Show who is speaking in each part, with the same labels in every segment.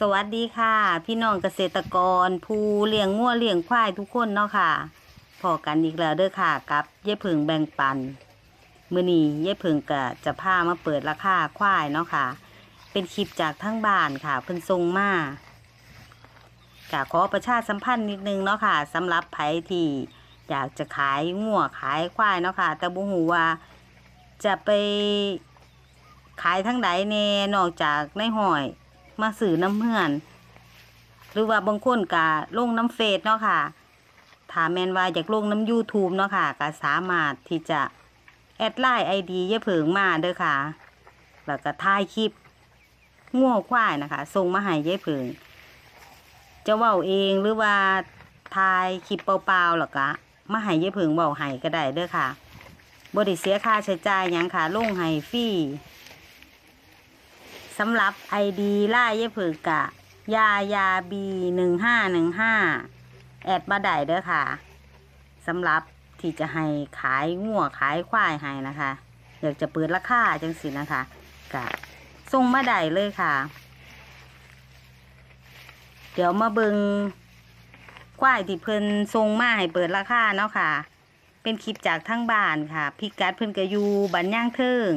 Speaker 1: สวัสดีค่ะ พี่น้องเกษตรกร ผู้เลี้ยงงัวเลี้ยงควายทุกคนเนาะค่ะพอกันอีกแล้วเด้อค่ะ กับเย่ผึ่งแบ่งปันมื้อนี้เย่ผึ่งก็จะพามาเปิดราคาควายเนาะค่ะ เป็นคลิปจากทั้งบ้านค่ะเพิ่นส่งมากะขอประชาสัมพันธ์นิดนึงเนาะค่ะสำหรับไผที่อยากจะขายงัวขายควายเนาะค่ะ แต่บ่ฮู้ว่าจะไปขายทั้งใดแน่นอกจากในห้อย มาสื่อน้ำเพื่อน หรือว่าบางคนกะลงน้ำเฟซเนาะค่ะถ้าแมนว่าอยากลงน้ำ YouTube เนาะค่ะก็สามารถที่จะแอดไลน์ไอดีเย่เผิงมาเด้อค่ะ แล้วก็ถ่ายคลิปง่วควายนะคะส่งมาให้เย่เผิงจะเว้าเองหรือว่าถ่ายคลิปเปล่าๆหรอกะมาให้เย่เผิงเว้าให้ก็ได้เด้อค่ะบ่ได้เสียค่าใช้จ่ายยังค่ะลงให้ฟรี สำหรับไอดีล่าเย่เผือกะ ยายาบีหนึ่งห้าหนึ่งห้าแอดมาได้เด้อค่ะสำหรับที่จะให้ขายงัวขายควายให้นะคะ อยากจะเปิดราคาจังสินะคะกะส่งมาได้เลยค่ะ เดี๋ยวมาเบิงควายที่เพิ่นส่งมาให้เปิดราคาเนาะค่ะ เป็นคลิปจากทั้งบ้านค่ะ พิกัดเพิ่นก็อยู่บันย่างเทิง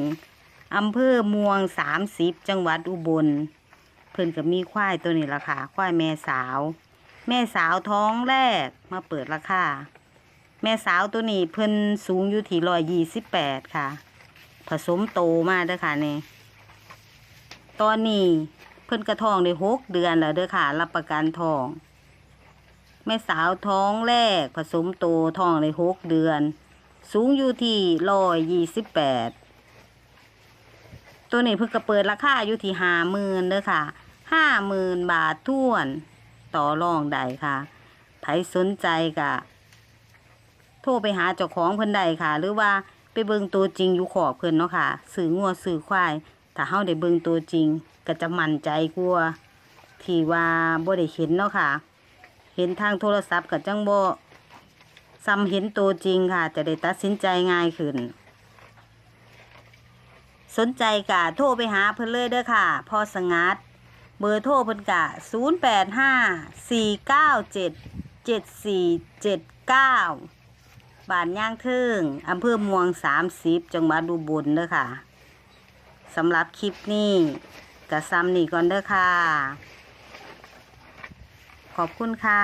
Speaker 1: อำเภอมวงสามสิบจังหวัดอุบล เพิ่นก็มีควายตัวนี้ละค่ะ ควายแม่สาว แม่สาวท้องแรกมาเปิดราคาแม่สาวตัวนี้เพิ่นสูงอยู่ที่ร้อยยี่สิบแปดค่ะ ผสมโตมากเด้อค่ะนี่ตอนนี้เพิ่นกระทองได้หกเดือนแล้วเด้อค่ะ รับประกันทอง แม่สาวท้องแรกผสมโตทองได้หกเดือน สูงอยู่ที่ร้อยยี่สิบแปด ตัวนี้เพิ่งก็เปิดราคาอยู่ที่ห้าหมื่นเด้อค่ะห้าหมื่นบาทท่วน ต่อรองได้ค่ะใครสนใจก็โทรไปหาเจ้าของเพิ่นได้ค่ะ หรือว่าไปเบิ่งตัวจริงอยู่ขอบเพิ่นเนาะค่ะสื่องัวสื่อควายถ้าเฮาได้เบิ่งตัวจริง ก็จะมั่นใจกว่าที่ว่าบ่ได้เห็นเนาะค่ะ เห็นทางโทรศัพท์ก็จังบ่ซ้ำเห็นตัวจริงค่ะ จะได้ตัดสินใจง่ายขึ้น สนใจกะโทรไปหาเพิ่นเลยเด้อค่ะพอสงัด เบอร์โทรเพิ่นกะ 0 8 5 4 9 7 7 4 7 9 บ้านย่างเทิงอำเภอมวง 30 จังหวัดอุบลเด้อค่ะสำหรับคลิปนี้กะซ้ำนี่ก่อนเด้อค่ะ ขอบคุณค่ะ